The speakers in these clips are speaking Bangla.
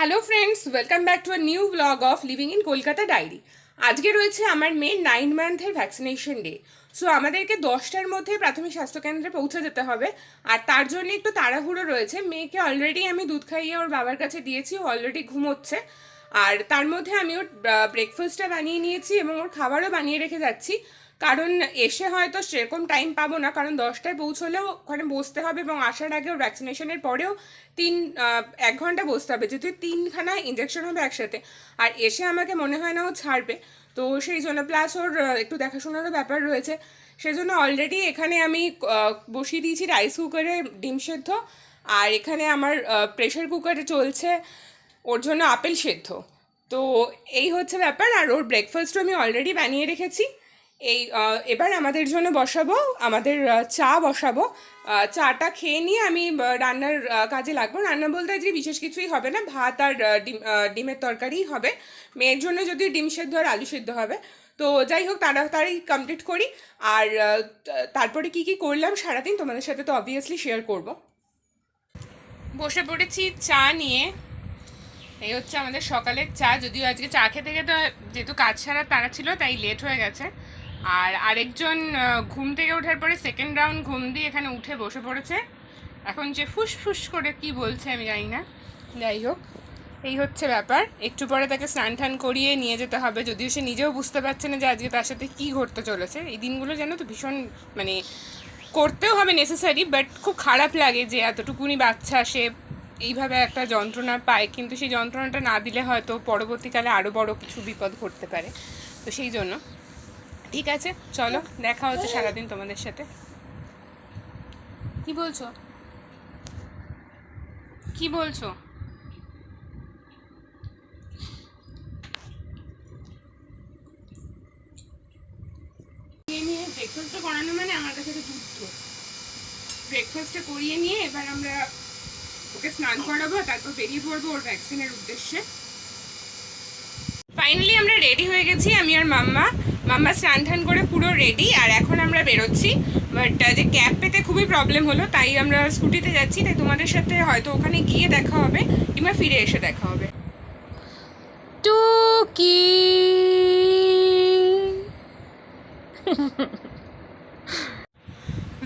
Hello friends welcome back to a new blog of living in Kolkata diary আজকে রয়েছে আমার মেয়ের নাইন মান্থের ভ্যাকসিনেশন ডে সো আমাদেরকে দশটার মধ্যে প্রাথমিক স্বাস্থ্যকেন্দ্রে পৌঁছে যেতে হবে। আর তার জন্য একটু তাড়াহুড়ো রয়েছে। মেয়েকে অলরেডি আমি দুধ খাইয়ে ওর বাবার কাছে দিয়েছি, ও অলরেডি ঘুমোচ্ছে। আর তার মধ্যে আমি ওর ব্রেকফাস্টটা বানিয়ে নিয়েছি এবং ওর খাবারও বানিয়ে রেখে যাচ্ছি। কারণ এসে হয়তো সেরকম টাইম পাবো না, কারণ দশটায় পৌঁছলেও ওখানে বসতে হবে এবং আসার আগে ওর ভ্যাকসিনেশনের পরেও তিন এক ঘণ্টা বসতে হবে, যেহেতু তিনখানা ইঞ্জেকশন হবে একসাথে। আর এসে আমাকে মনে হয় না ও ছাড়বে। তো সেই জন্য প্লাস ওর একটু দেখাশোনারও ব্যাপার রয়েছে। সেই জন্য অলরেডি এখানে আমি বসিয়ে দিয়েছি রাইস কুকারে ডিম সেদ্ধ। আর এখানে আমার প্রেশার কুকারে চলছে ওর জন্য আপেল সেদ্ধ। তো এই হচ্ছে ব্যাপার। আর ওর ব্রেকফাস্টও আমি অলরেডি বানিয়ে রেখেছি। এই এবার আমাদের জন্য বসাবো, আমাদের চা বসাবো। চাটা খেয়ে নিয়ে আমি রান্নার কাজে লাগবো। রান্না বলতে আজকে বিশেষ কিছুই হবে না, ভাত আর ডিম ডিমের তরকারিই হবে। মেয়ের জন্য যদি ডিম সেদ্ধ আর আলু সেদ্ধ হবে। তো যাই হোক, তাড়াতাড়ি কমপ্লিট করি। আর তারপরে কি কি করলাম সারাদিন তোমাদের সাথে তো অবভিয়াসলি শেয়ার করব। বসে পড়েছি চা নিয়ে। এই হচ্ছে আমাদের সকালের চা। যদিও আজকে চা খেতে খেতে যেহেতু কাজ ছাড়া তারা ছিল, তাই লেট হয়ে গেছে। আর আরেকজন ঘুম থেকে ওঠার পরে সেকেন্ড রাউন্ড ঘুম দিয়ে এখানে উঠে বসে পড়েছে। এখন যে ফুস ফুস করে কি বলছে আমি জানি না। যাই হোক, এই হচ্ছে ব্যাপার। একটু পরে তাকে স্নান টান করিয়ে নিয়ে যেতে হবে, যদিও সে নিজেও বুঝতে পারছে না যে আজকে তার সাথে কী ঘটতে চলেছে। এই দিনগুলো যেন তো ভীষণ মানে করতেও হবে নেসেসারি বাট খুব খারাপ লাগে যে এতটুকুনি বাচ্চা সে এইভাবে একটা যন্ত্রণা পায়। কিন্তু সেই যন্ত্রণাটা না দিলে হয়তো পরবর্তীকালে আরও বড় কিছু বিপদ ঘটতে পারে। তো সেই জন্য ঠিক আছে, চলো, দেখা হচ্ছে সারাদিন তোমাদের সাথে। কি বলছো? কি বলছো? নিয়ে ব্রেকফাস্টটা করানো মানে আমার কাছে তো যুদ্ধ ব্রেকফাস্টটা করিয়ে নিয়ে এবার আমরা ওকে স্নান করাবো, তারপর বেরিয়ে পড়ব ওর ভ্যাকসিনের উদ্দেশ্যে। আমরা রেডি হয়ে গেছি আমি আর মাম্মা। মাম্মা স্নান টান করে পুরো রেডি আর এখন আমরা বেরোচ্ছি। বাট যে ক্যাব পেতে খুবই প্রবলেম হলো তাই আমরা স্কুটিতে যাচ্ছি তাই তোমাদের সাথে হয়তো ওখানে গিয়ে দেখা হবে কিংবা ফিরে এসে দেখা হবে। টুকি।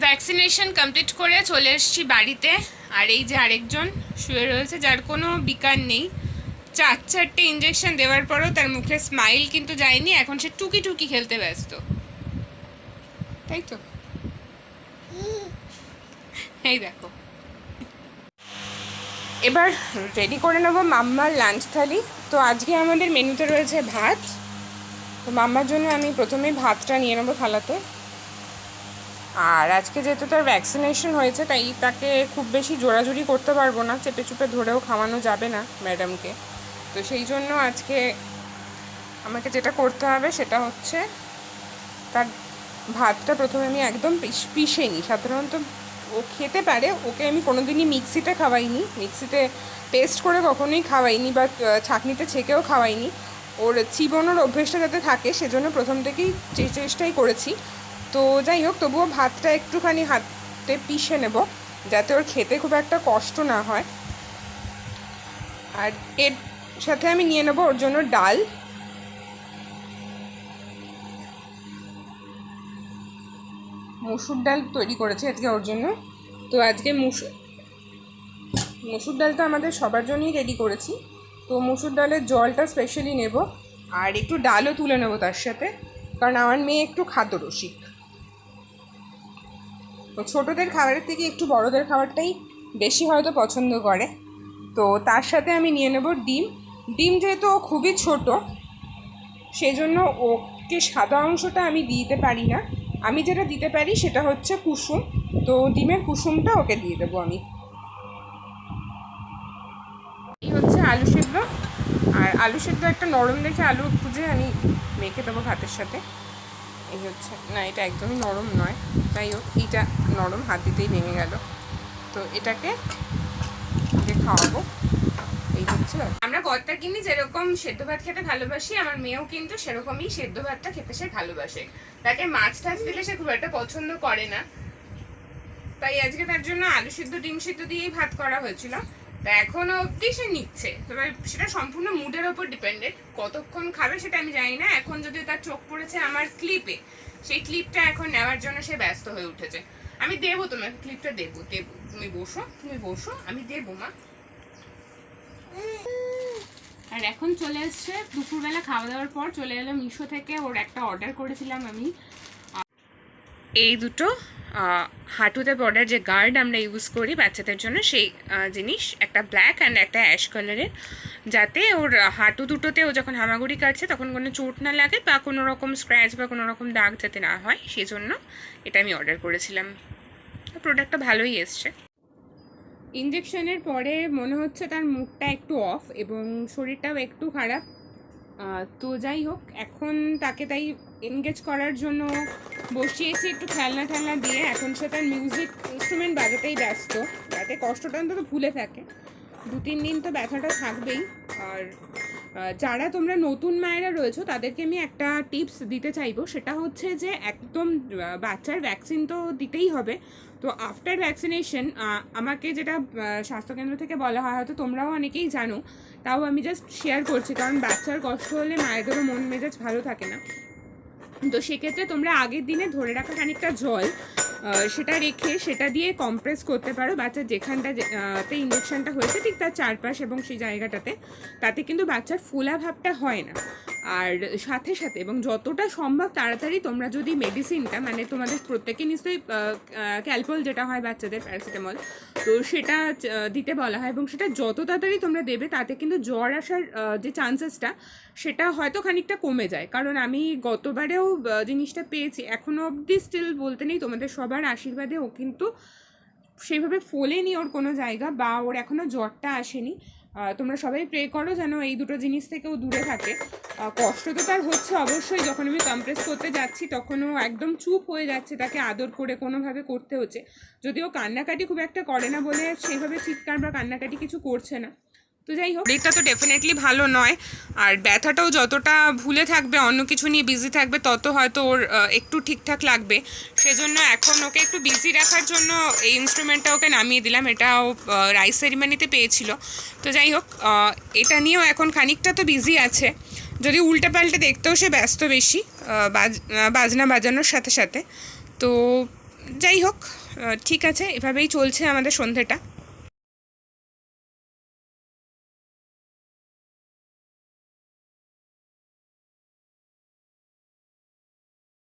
ভ্যাকসিনেশন কমপ্লিট করে চলে এসেছি বাড়িতে আর এই যে আরেকজন শুয়ে রয়েছে যার কোনো বিকার নেই। চার চারটে ইঞ্জেকশন দেওয়ার পরও তার মুখে স্মাইল কিন্তু যায়নি, এখন সে টুকি টুকি খেলতে ব্যস্ত। তাই তো এই দেখো। এবার রেডি করে নেব মাম্মার লাঞ্চ থালি। তো আজকে আমাদের মেনুতে রয়েছে ভাত। তো মাম্মার জন্য আমি প্রথমে ভাতটা নিয়ে নেব থালাতে। আর আজকে যেহেতু তার ভ্যাকসিনেশন হয়েছে, তাই তাকে খুব বেশি জোরাজুরি করতে পারব না। চেপে চুপে ধরেও খাওয়ানো যাবে না ম্যাডামকে তো সেই জন্য আজকে আমাকে যেটা করতে হবে সেটা হচ্ছে তার ভাতটা প্রথমে আমি একদম পিষে নিই সাধারণত ও খেতে পারে, ওকে আমি কোনোদিনই মিক্সিতে খাওয়াইনি। মিক্সিতে পেস্ট করে কখনোই খাওয়াইনি বা ছাঁকনিতে ছেঁকেও খাওয়াইনি। ওর চিবনোর অভ্যেসটা যাতে থাকে সেজন্য প্রথম থেকেই চেষ্টাই করেছি। তো যাই হোক, তবুও ভাতটা একটুখানি হাতে পিষে নেব যাতে ওর খেতে খুব একটা কষ্ট না হয়। আর এর সাথে আমি নিয়ে নেব ওর জন্য ডাল। মসুর ডাল তৈরি করেছে আজকে ওর জন্য। তো আজকে মুসুর মসুর ডালটা আমাদের সবার জন্যই রেডি করেছি। তো মসুর ডালের জলটা স্পেশালি নেব। আর একটু ডালও তুলে নেব তার সাথে। কারণ আমার মেয়ে একটু খাদ্যরসিক। তো ছোটোদের খাবারের থেকে একটু বড়দের খাবারটাই বেশি হয়তো পছন্দ করে। তো তার সাথে আমি নিয়ে নেব ডিম। ডিম যেহেতু ও খুবই ছোট, সেজন্য ওকে সাদা অংশটা আমি দিতে পারি না। আমি যেটা দিতে পারি সেটা হচ্ছে কুসুম। তো ডিমের কুসুমটা ওকে দিয়ে দেবো আমি। এই হচ্ছে আলু সেদ্ধ। আর আলু সেদ্ধ একটা নরম দেখে আলু খুঁজে আমি মেখে দেবো ভাতের সাথে। এই হচ্ছে, না, এটা একদমই নরম নয়। যাই হোক, এইটা নরম হাত দিতেই ভেঙে গেল। তো এটাকে খাওয়াবো। এই আমরা কর্তা কিনি যেরকম সেদ্ধ ভাত খেতে ভালোবাসি, আমার মেয়েও কিন্তু সেরকমই সেদ্ধ ভাতটা খেতে সে ভালোবাসে। তাকে মাছ টাছ দিলে সে খুব একটা পছন্দ করে না। তাই আজকে তার জন্য আলু সিদ্ধ, ডিম সিদ্ধ দিয়েই ভাত করা হয়েছিল। তা এখনও অবধি সে নিচ্ছে। তবে সেটা সম্পূর্ণ মুডের ওপর ডিপেন্ডেড কতক্ষণ খাবে সেটা আমি জানি না। এখন যদি তার চোখ পড়েছে আমার ক্লিপে, সেই ক্লিপটা এখন নেওয়ার জন্য সে ব্যস্ত হয়ে উঠেছে। আমি দেবো তোমাকে, ক্লিপটা দেবো দেবো। তুমি বসো তুমি বসো, আমি দেবো মা। আর এখন চলে এসছে, দুপুরবেলা খাওয়া দাওয়ার পর চলে এলো মিশো থেকে, ওর একটা অর্ডার করেছিলাম আমি। এই দুটো হাঁটুতে পড়ার যে গার্ড আমরা ইউজ করি বাচ্চাদের জন্য, সেই জিনিস, একটা ব্ল্যাক অ্যান্ড একটা অ্যাশ কালারের যাতে ওর হাঁটু দুটোতে ও যখন হামাগুড়ি কাটছে তখন কোনো চোট না লাগে বা কোনো রকম স্ক্র্যাচ বা কোনো রকম দাগ যাতে না হয়, সেই জন্য এটা আমি অর্ডার করেছিলাম। প্রোডাক্টটা ভালোই এসছে। ইঞ্জেকশনের পরে মনে হচ্ছে তার মুখটা একটু অফ এবং শরীরটাও একটু খারাপ। তো যাই হোক, এখন তাকে তাই এনগেজ করার জন্য বসিয়েছি একটু খেলনা ঠেলনা দিয়ে। এখন সে তার মিউজিক ইনস্ট্রুমেন্ট বাজাতেই ব্যস্ত। যাতে কষ্টটা অন্তত ভুলে থাকে। দু তিন দিন তো ব্যথাটা থাকবেই। আর যারা তোমরা নতুন মায়েরা রয়েছো, তাদেরকে আমি একটা টিপস দিতে চাইব। সেটা হচ্ছে যে, একদম বাচ্চার ভ্যাকসিন তো দিতেই হবে। তো আফটার ভ্যাকসিনেশন আমাকে যেটা স্বাস্থ্যকেন্দ্র থেকে বলা হয়, হয়তো তোমরাও অনেকেই জানো। তাও আমি জাস্ট শেয়ার করছি, কারণ বাচ্চার কষ্ট হলে মায়েদেরও মন মেজাজ ভালো থাকে না। তো সেক্ষেত্রে তোমরা আগের দিনে ধরে রাখা খানিকটা জল সেটা রেখে সেটা দিয়ে কম্প্রেস করতে পারো। বাচ্চার যেখানটা যে- আহ, তে ইঞ্জেকশনটা হয়েছে ঠিক তার চারপাশ এবং সেই জায়গাটাতে তাতে কিন্তু বাচ্চার ফোলা ভাবটা হয় না। আর সাথে সাথে এবং যতটা সম্ভব তাড়াতাড়ি তোমরা যদি মেডিসিনটা মানে তোমাদের প্রত্যেকে নিশ্চয়ই ক্যালপল যেটা হয় বাচ্চাদের প্যারাসিটামল তো সেটা দিতে বলা হয় এবং সেটা যত তাড়াতাড়ি তোমরা দেবে তাতে কিন্তু জ্বর আসার যে চান্সেসটা সেটা হয়তো খানিকটা কমে যায়। কারণ আমি গতবারেও জিনিসটা পেয়েছি এখনও অবধি স্টিল বলতে নেই, তোমাদের সবার আশীর্বাদে ও কিন্তু সেইভাবে ফোলেনি ওর কোনো জায়গা বা ওর এখনও জ্বরটা আসেনি। তোমরা সবাই প্রে করো যেন এই দুটো জিনিস থেকেও দূরে থাকে। কষ্ট তো তার হচ্ছে অবশ্যই, যখন আমি কম্প্রেস করতে যাচ্ছি তখনও একদম চুপ হয়ে যাচ্ছে তাকে আদর করে, কোনোভাবে করতে হচ্ছে। যদিও কান্নাকাটি খুব একটা করে না বলে সেইভাবে চিৎকার বা কান্নাকাটি কিছু করছে না। তো যাই হোক শরীরটা তো ডেফিনেটলি ভালো নয়। আর ব্যথাটাও যতটা ভুলে থাকবে, অন্য কিছু নিয়ে বিজি থাকবে, তত হয়তো ওর একটু ঠিকঠাক লাগবে। সেজন্য এখন ওকে একটু বিজি রাখার জন্য এই ইনস্ট্রুমেন্টটা ওকে নামিয়ে দিলাম। এটা ও রাইস সেরিমানিতে পেয়েছিল। তো যাই হোক এটা নিয়েও এখন খানিকটা তো বিজি আছে। যদি উল্টে পাল্টে দেখতেও সে ব্যস্ত বেশি বাজ বাজনা বাজানোর সাথে সাথে। তো যাই হোক ঠিক আছে, এভাবেই চলছে আমাদের সন্ধেটা।